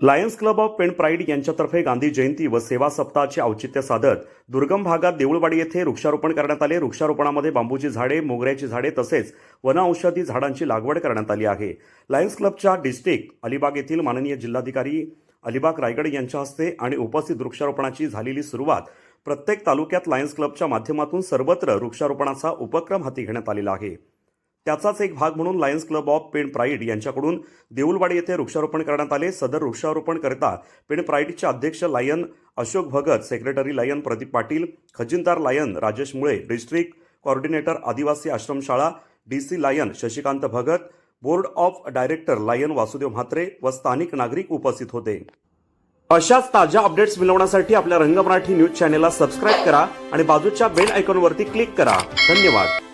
Lions Club of Pen Pride यांच्यातर्फे गांधी जयंती व सेवा सप्ताहाचे औचित्य साधत दुर्गम भागात देऊळवाडी येथे वृक्षारोपण करण्यात आले. वृक्षारोपणामध्ये बांबूची झाडे मोगऱ्याची झाडे तसेच वनऔषधी झाडांची लागवड करण्यात आली आहे. लायन्स क्लबच्या डिस्ट्रिक्ट अलिबाग येथील माननीय जिल्हाधिकारी अलिबाग रायगड यांच्या हस्ते आणि उपस्थित वृक्षारोपणाची झालेली सुरुवात प्रत्येक तालुक्यात लायन्स क्लबच्या माध्यमातून सर्वत्र वृक्षारोपणाचा उपक्रम हाती घेण्यात आलेला आहे. त्याचाच एक भाग म्हणून Lions Club of Pen Pride यांच्याकडून देऊलवाडी येथे वृक्षारोपण करण्यात आले. सदर वृक्षारोपण करता पेण प्राईडचे अध्यक्ष Lion Ashok Bhagat secretary Lion Pradeep Patil खजिनदार Lion Rajesh Mule district coordinator आदिवासी आश्रमशाळा D C Lion Shashikant Bhagat board of director Lion Vasudev Mhatre व स्थानिक नागरिक उपस्थित होते. अशाच ताज्या अपडेट्स मिळवण्यासाठी आपल्या रंग मराठी न्यूज चॅनेलला सबस्क्राईब करा आणि बाजूच्या बेल आयकॉनवरती क्लिक करा. धन्यवाद.